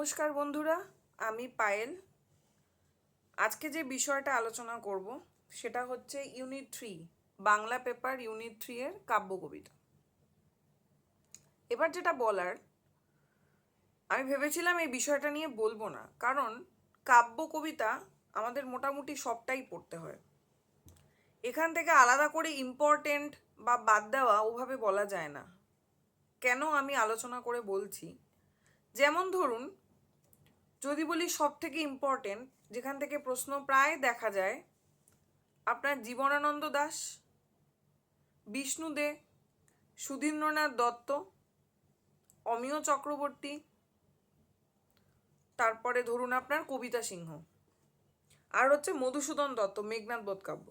নমস্কার বন্ধুরা, আমি পায়েল। আজকে যে বিষয়টা আলোচনা করব, সেটা হচ্ছে unit three, Bangla paper unit three এর কাব্য কবিতা। এবার যেটা বলার, আমি ভেবেছিলাম এই বিষয়টা নিয়ে বলব না, কারণ কাব্য কবিতা আমাদের মোটামুটি সবটাই পড়তে হয়। এখান থেকে আলাদা করে ইম্পর্টেন্ট বা বাদ দেওয়া ওভাবে বলা যায় না। কেন আমি আলোচনা করে বলছি? যেমন ধরুন যদি বলি সব থেকে ইম্পর্টেন্ট যেখান থেকে প্রশ্ন প্রায় দেখা যায়, আপনার জীবনানন্দ দাস, বিষ্ণু দে, সুধীন্দ্রনাথ দত্ত, অমিয় চক্রবর্তী, তারপরে ধরুন আপনার কবিতা সিংহ, আর হচ্ছে মধুসূদন দত্ত, মেঘনাথ বোধ কাব্য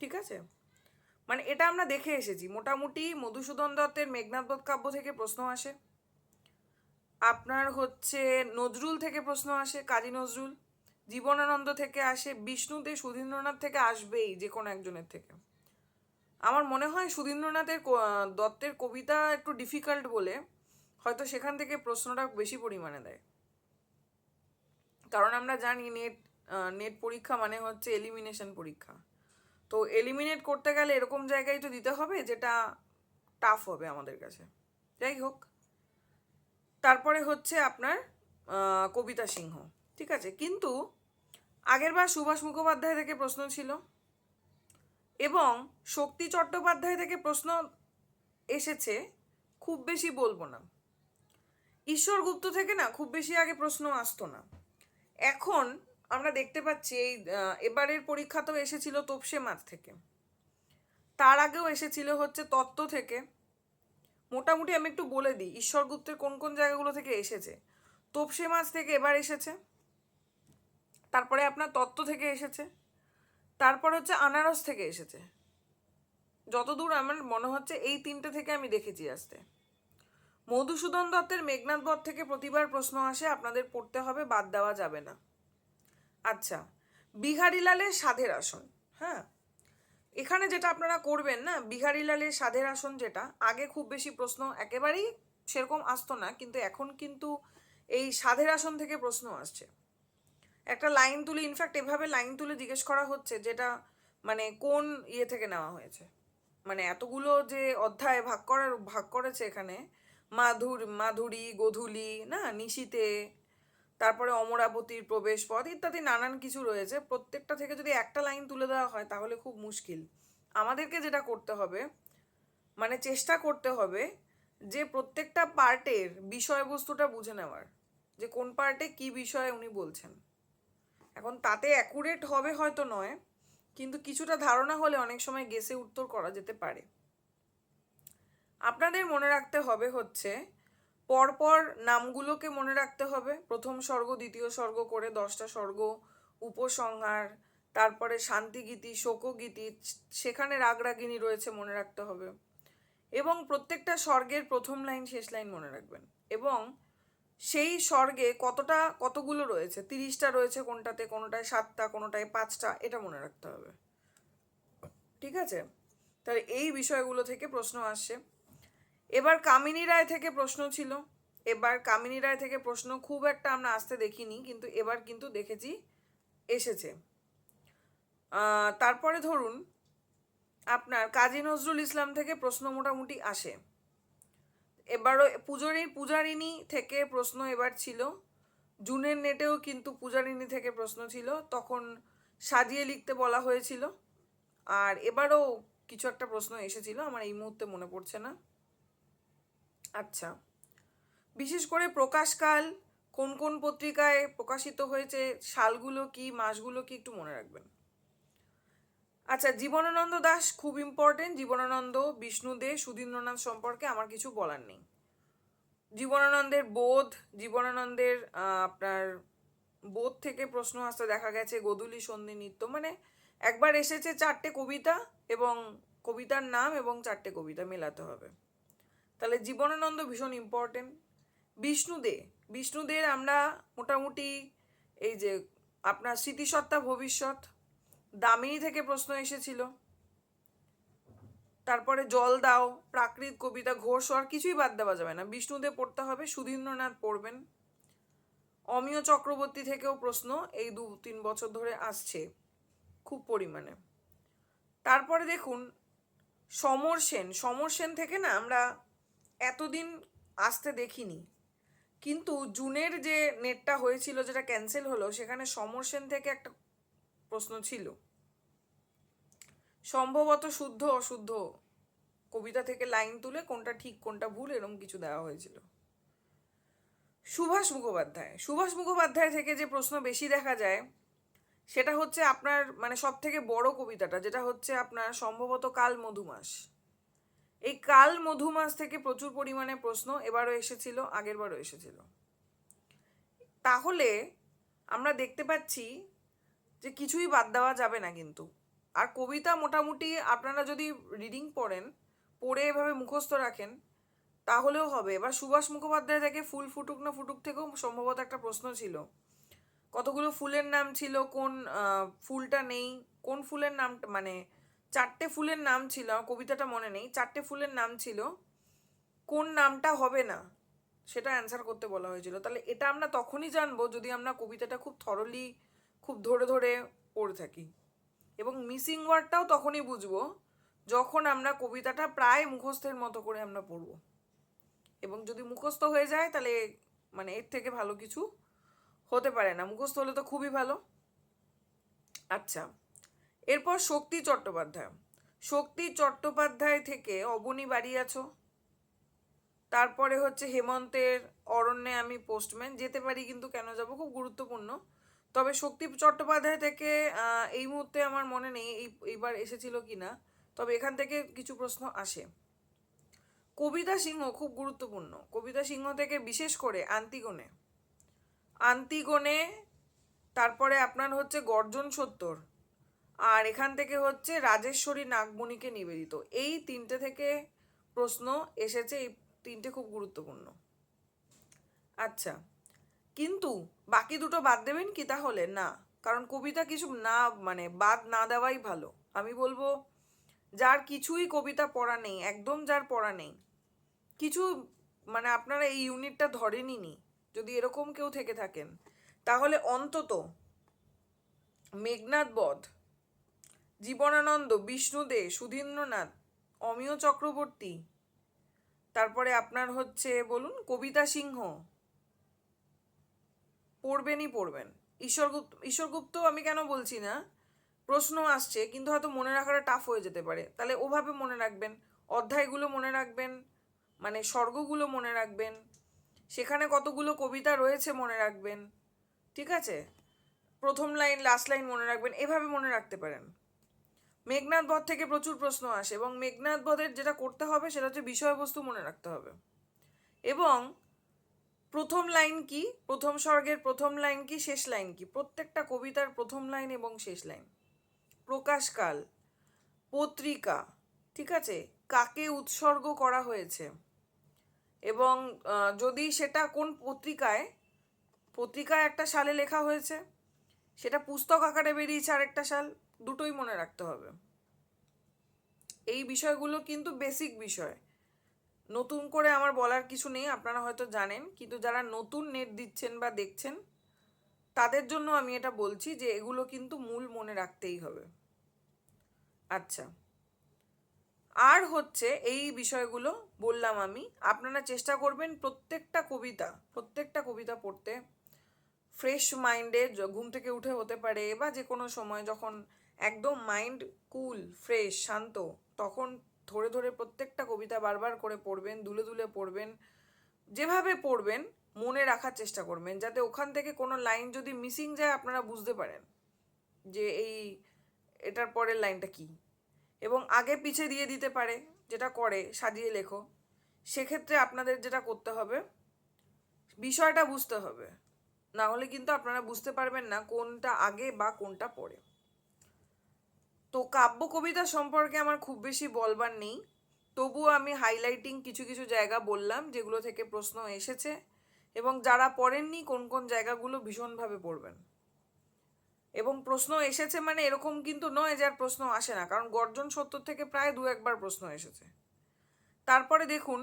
ঠিক আছে? মানে এটা আমরা দেখে এসেছি। মোটামুটি মধুসূদন দত্তের মেঘনাথ বোধ কাব্য থেকে প্রশ্ন আসে। আপনার হচ্ছে নজরুল থেকে প্রশ্ন আসে, কাজী নজরুল। জীবনানন্দ থেকে আসে বিষ্ণুদে সুধীন্দ্রনাথ থেকে আসবেই যে কোনো একজনের থেকে। আমার মনে হয় সুধীন্দ্রনাথের দত্তের কবিতা একটু ডিফিকাল্ট বলে, হয়তো সেখান থেকে প্রশ্নটা বেশি পরিমাণে দেয়। কারণ আমরা জানি নেট নেট পরীক্ষা মানে হচ্ছে এলিমিনেশন পরীক্ষা। তো এলিমিনেট করতে গেলে এরকম জায়গায় তো দিতে হবে, যেটা টাফ হবে আমাদের কাছে। যাই হোক তারপরে হচ্ছে আপনার কবিতা সিংহ, ঠিক আছে? কিন্তু আগেরবার সুভাষ মুখোপাধ্যায় থেকে প্রশ্ন ছিল এবং শক্তি চট্টোপাধ্যায় থেকে প্রশ্ন এসেছে, খুব বেশি বলব না। ঈশ্বর গুপ্ত থেকে না খুব বেশি আগে প্রশ্ন আসতো না। এখন আমরা দেখতে পাচ্ছি এই এবারের পরীক্ষাতেও এসেছিল তোপসে মাছ থেকে। তার আগেও এসেছিল হচ্ছে তত্ত্ব থেকে। মোটামুটি আমি একটু বলে দিই ঈশ্বরগুপ্তের কোন কোন জায়গাগুলো থেকে এসেছে? তোপসে মাছ থেকে এবার এসেছে, তারপরে আপনার তত্ত্ব থেকে এসেছে, তারপর হচ্ছে আনারস থেকে এসেছে। যতদূর আমার মনে হচ্ছে এই তিনটে থেকে আমি দেখেছি আসতে মধুসূদন দত্তের মেঘনাথ বধ থেকে প্রতিবার প্রশ্ন আসে, আপনাদের পড়তে হবে, বাদ দেওয়া যাবে না। আচ্ছা বিহারীলালের সাধের আসন হ্যাঁ? এখানে যেটা আপনারা করবেন না, বিহারীলালের সাধের আসন যেটা, আগে খুব বেশি প্রশ্ন একেবারেই সেরকম আসতো না, কিন্তু এখন কিন্তু এই সাধের আসন থেকে প্রশ্ন আসছে। একটা লাইন তুলে ইনফ্যাক্ট এভাবে লাইন তুলে জিজ্ঞেস করা হচ্ছে যেটা মানে কোন ইয়ে থেকে নেওয়া হয়েছে? মানে এতগুলো যে অধ্যায় ভাগ করার, ভাগ করেছে এখানে, মাধুর, মাধুরী, গোধূলি, না নিশীতে তারপরে অমরাবতীর প্রবেশ পথ ইত্যাদি নানান কিছু রয়েছে। প্রত্যেকটা থেকে যদি একটা লাইন তুলে দেওয়া হয় তাহলে খুব মুশকিল। আমাদেরকে যেটা করতে হবে মানে চেষ্টা করতে হবে যে প্রত্যেকটা পার্টের বিষয়বস্তুটা বুঝে নেওয়ার। যে কোন পার্টে কি বিষয়ে উনি বলছেন। এখন তাতে অ্যাকুরেট হবে হয়তো নয়, কিন্তু কিছুটা ধারণা হলে অনেক সময় গেসে উত্তর করা যেতে পারে। আপনাদের মনে রাখতে হবে হচ্ছে পরপর নামগুলোকে মনে রাখতে হবে। প্রথম স্বর্গ, দ্বিতীয় স্বর্গ করে দশটা স্বর্গ, উপসংহার, তারপরে শান্তিগীতি, শোকগীতি, সেখানে রাগরাগিনী রয়েছে মনে রাখতে হবে। এবং প্রত্যেকটা স্বর্গের প্রথম লাইন, শেষ লাইন মনে রাখবেন। এবং সেই স্বর্গে কতটা, কতগুলো রয়েছে? তিরিশটা রয়েছে কোনটাতে, কোনোটায় সাতটা, কোনোটায় পাঁচটা, এটা মনে রাখতে হবে। ঠিক আছে? তাহলে এই বিষয়গুলো থেকে প্রশ্ন আসছে। এবার কামিনী রায় থেকে প্রশ্ন ছিল। এবার কামিনী রায় থেকে প্রশ্ন খুব একটা আমরা আসতে দেখিনি, কিন্তু এবার কিন্তু দেখেছি, এসেছে। তারপরে ধরুন, আপনার কাজী নজরুল ইসলাম থেকে প্রশ্ন মোটামুটি আসে। এবারও পূজারী, পূজারিণী থেকে প্রশ্ন এবার ছিল। জুনের নেটেও কিন্তু পূজারিণী থেকে প্রশ্ন ছিল। তখন সাজিয়ে লিখতে বলা হয়েছিল। আর এবারও কিছু একটা প্রশ্ন এসেছিল, আমার এই মুহূর্তে মনে পড়ছে না। আচ্ছা। বিশেষ করে প্রকাশকাল, কোন কোন পত্রিকায় প্রকাশিত হয়েছে, সালগুলো কি, মাসগুলো কি একটু মনে রাখবেন। আচ্ছা জীবনানন্দ দাস খুব ইম্পর্টেন্ট জীবনানন্দ, বিষ্ণু দে, সুধীন্দ্রনাথ সম্পর্কে আমার কিছু বলার নেই। জীবনানন্দের বোধ, জীবনানন্দের আপনার বোধ থেকে প্রশ্ন আসতে দেখা গেছে গোধূলি সন্ধি নৃত্য মানে একবার এসেছে চারটে কবিতা এবং কবিতার নাম এবং চারটে কবিতা মেলাতে হবে। তাহলে জীবনানন্দ ভীষণ ইম্পর্টেন্ট বিষ্ণুদে, বিষ্ণুদের আমরা মোটামুটি এই যে আপনার স্মৃতিসত্তা ভবিষ্যৎ, দামিনী থেকে প্রশ্ন এসেছিল। তারপরে জল দাও, প্রাকৃত কবিতা, ঘোষ, আর কিছুই বাদ দেওয়া যাবে না। বিষ্ণুদেব পড়তে হবে, সুধীন্দ্রনাথ পড়বেন। অমিয় চক্রবর্তী থেকেও প্রশ্ন এই দু, তিন বছর ধরে আসছে, খুব পরিমাণে। তারপরে দেখুন, সমর সেন সমর সেন থেকে না আমরা এতদিন আসতে দেখিনি। কিন্তু জুনের যে নেটটা হয়েছিল, যেটা ক্যান্সেল হলো, সেখানে সমর সেন থেকে একটা প্রশ্ন ছিল। সম্ভবত শুদ্ধ, অশুদ্ধ কবিতা থেকে লাইন তুলে কোনটা ঠিক, কোনটা ভুল, এরকম কিছু দেওয়া হয়েছিল। সুভাষ মুখোপাধ্যায় সুভাষ মুখোপাধ্যায় থেকে যে প্রশ্ন বেশি দেখা যায়, সেটা হচ্ছে আপনার মানে সব থেকে বড় কবিতাটা, যেটা হচ্ছে আপনার সম্ভবত কাল মধুমাস। এই কাল মধুমাস থেকে প্রচুর পরিমাণে প্রশ্ন এবারও এসেছিল, আগেরবারও এসেছিল। তাহলে আমরা দেখতে পাচ্ছি যে কিছুই বাদ দেওয়া যাবে না কিন্তু। আর কবিতা মোটামুটি আপনারা যদি রিডিং পড়েন, পড়ে এভাবে মুখস্থ রাখেন, তাহলেও হবে। এবার সুভাষ মুখোপাধ্যায় থেকে ফুল ফুটুক না ফুটুক থেকেও সম্ভবত একটা প্রশ্ন ছিল। কতগুলো ফুলের নাম ছিল, কোন ফুলটা নেই, কোন ফুলের নাম মানে চারটে ফুলের নাম ছিল কবিতাটা মনে নেই, চারটে ফুলের নাম ছিল, কোন নামটা হবে না? সেটা অ্যান্সার করতে বলা হয়েছিল। তাহলে এটা আমরা তখনই জানব যদি আমরা কবিতাটা খুব থরলি খুব ধরে ধরে পড়ে থাকি। এবং মিসিং ওয়ার্ডটাও তখনই বুঝব, যখন আমরা কবিতাটা প্রায় মুখস্থের মতো করে আমরা পড়ব। এবং যদি মুখস্থ হয়ে যায়, তাহলে মানে এর থেকে ভালো কিছু হতে পারে না। মুখস্থ হলে তো খুবই ভালো। আচ্ছা। এরপর শক্তি চট্টোপাধ্যায়। শক্তি চট্টোপাধ্যায় থেকে অবনী বাড়ি আছো। তারপরে হচ্ছে হেমন্তের অরণ্যে আমি পোস্টম্যান যেতে পারি কিন্তু কেন যাব খুব গুরুত্বপূর্ণ। তবে শক্তি চট্টোপাধ্যায় থেকে এই মুহূর্তে আমার মনে নেই এই, এইবার এসেছিল কি না তবে এখান থেকে কিছু প্রশ্ন আসে। কবিতা সিংহ খুব গুরুত্বপূর্ণ। কবিতা সিংহ থেকে বিশেষ করে আন্তিগণে। আন্তিগণে, তারপরে আপনার হচ্ছে গর্জন সত্তর। আর এখান থেকে হচ্ছে রাজেশ্বরী নাগমণিকে নিবেদিত। এই তিনটে থেকে প্রশ্ন এসেছে, এই তিনটে খুব গুরুত্বপূর্ণ। আচ্ছা কিন্তু বাকি দুটো বাদ দেবেন কি তাহলে? না, কারণ কবিতা কিছু না মানে বাদ না দেওয়াই ভালো। আমি বলব, যার কিছুই কবিতা পড়া নেই, একদম যার পড়া নেই, কিছু মানে আপনারা এই ইউনিটটা ধরেনই নি, যদি এরকম কেউ থেকে থাকেন, তাহলে অন্তত মেঘনাথ বধ জীবনানন্দ বিষ্ণুদে সুধীন্দ্রনাথ, অমিয় চক্রবর্তী। তারপরে আপনার হচ্ছে, বলুন, কবিতা সিংহ। পড়বেনই পড়বেন। ঈশ্বরগুপ্ত ঈশ্বরগুপ্ত আমি কেন বলছি না? প্রশ্ন আসছে, কিন্তু হয়তো মনে রাখাটা টাফ হয়ে যেতে পারে। তাহলে ওভাবে মনে রাখবেন, অধ্যায়গুলো মনে রাখবেন মানে স্বর্গগুলো মনে রাখবেন, সেখানে কতগুলো কবিতা রয়েছে মনে রাখবেন, ঠিক আছে? প্রথম লাইন লাস্ট লাইন মনে রাখবেন, এভাবে মনে রাখতে পারেন। মেঘনাথ বধ থেকে প্রচুর প্রশ্ন আসে এবং মেঘনাথ বধের যেটা করতে হবে সেটা হচ্ছে বিষয়বস্তু মনে রাখতে হবে। এবং প্রথম লাইন কি? প্রথম স্বর্গের প্রথম লাইন কি? শেষ লাইন কি? প্রত্যেকটা কবিতার প্রথম লাইন এবং শেষ লাইন। প্রকাশকাল, পত্রিকা, ঠিক আছে? কাকে উৎসর্গ করা হয়েছে? এবং যদি সেটা কোন পত্রিকায়? পত্রিকায় একটা সালে লেখা হয়েছে। সেটা পুস্তক আকারে বেরিয়েছে আরেকটা সাল। দুটোই মনে রাখতে হবে। এই বিষয়গুলো কিন্তু বেসিক বিষয়। নতুন করে আমার বলার কিছু নেই, আপনারা হয়তো জানেন, কিন্তু যারা নতুন নেট দিচ্ছেন বা দেখছেন, তাদের জন্য আমি এটা বলছি যে এগুলো কিন্তু মূল মনে রাখতেই হবে। আচ্ছা। আর হচ্ছে এই বিষয়গুলো বললাম আমি, আপনারা চেষ্টা করবেন প্রত্যেকটা কবিতা প্রত্যেকটা কবিতা পড়তে। ফ্রেশ মাইন্ডে ঘুম থেকে উঠে হতে পারে বা যে কোনো সময় যখন একদম মাইন্ড কুল ফ্রেশ শান্ত। তখন ধরে ধরে প্রত্যেকটা কবিতা বারবার করে পড়বেন, দুলে দুলে পড়বেন, যেভাবে পড়বেন, মনে রাখার চেষ্টা করবেন, যাতে ওখান থেকে কোনো লাইন যদি মিসিং যায়, আপনারা বুঝতে পারেন যে এই, এটার পরের লাইনটা কি। এবং আগে পিছে দিয়ে দিতে পারে, যেটা করে, সাজিয়ে লেখো। সেক্ষেত্রে আপনাদের যেটা করতে হবে, বিষয়টা বুঝতে হবে। না হলে কিন্তু আপনারা বুঝতে পারবেন না কোনটা আগে বা কোনটা পরে। তো কাব্য কবিতা সম্পর্কে আমার খুব বেশি বলবার নেই। তবুও আমি হাইলাইটিং কিছু কিছু জায়গা বললাম, যেগুলো থেকে প্রশ্ন এসেছে এবং যারা পড়েননি কোন কোন জায়গাগুলো ভীষণভাবে পড়বেন। এবং প্রশ্ন এসেছে মানে এরকম কিন্তু নয় যার প্রশ্ন আসে না, কারণ গর্জন সত্তর থেকে প্রায় দু একবার প্রশ্ন এসেছে। তারপরে দেখুন,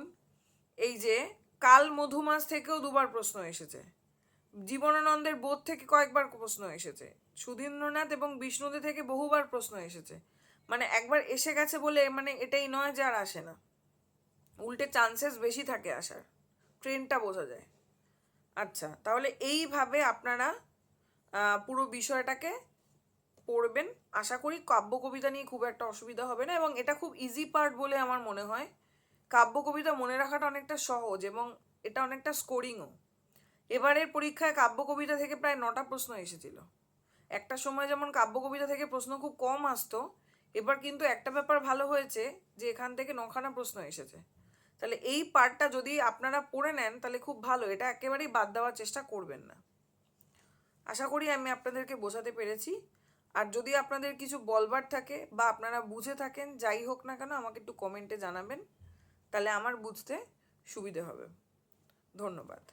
এই যে কাল মধুমাস থেকেও দুবার প্রশ্ন এসেছে। জীবনানন্দের বোধ থেকে কয়েকবার প্রশ্ন এসেছে। সুধীন্দ্রনাথ এবং বিষ্ণুদে থেকে বহুবার প্রশ্ন এসেছে। মানে একবার এসে গেছে বলে মানে এটাই নয় যে আর আসে না। উল্টে চান্সেস বেশি থাকে আসার। ট্রেনটা বোঝা যায়। আচ্ছা তাহলে এইভাবে আপনারা পুরো বিষয়টাকে পড়বেন। আশা করি কাব্য কবিতা নিয়ে খুব একটা অসুবিধা হবে না এবং এটা খুব ইজি পার্ট বলে আমার মনে হয়। কাব্য কবিতা মনে রাখাটা অনেকটা সহজ এবং এটা অনেকটা স্কোরিংও এবারের পরীক্ষায় কাব্য কবিতা থেকে প্রায় নটা প্রশ্ন এসেছিল। একটা সময় যেমন কাব্য কবিতা থেকে প্রশ্ন খুব কম আসতো, এবার কিন্তু একটা ব্যাপার ভালো হয়েছে যে এখান থেকে নখানা প্রশ্ন এসেছে। তাহলে এই পার্টটা যদি আপনারা পড়ে নেন, তাহলে খুব ভালো, এটা একেবারেই বাদ দেওয়ার চেষ্টা করবেন না। আশা করি আমি আপনাদেরকে বোঝাতে পেরেছি। আর যদি আপনাদের কিছু বলবার থাকে বা আপনারা বুঝে থাকেন, যাই হোক না কেন, আমাকে একটু কমেন্টে জানাবেন, তাহলে আমার বুঝতে সুবিধে হবে। ধন্যবাদ।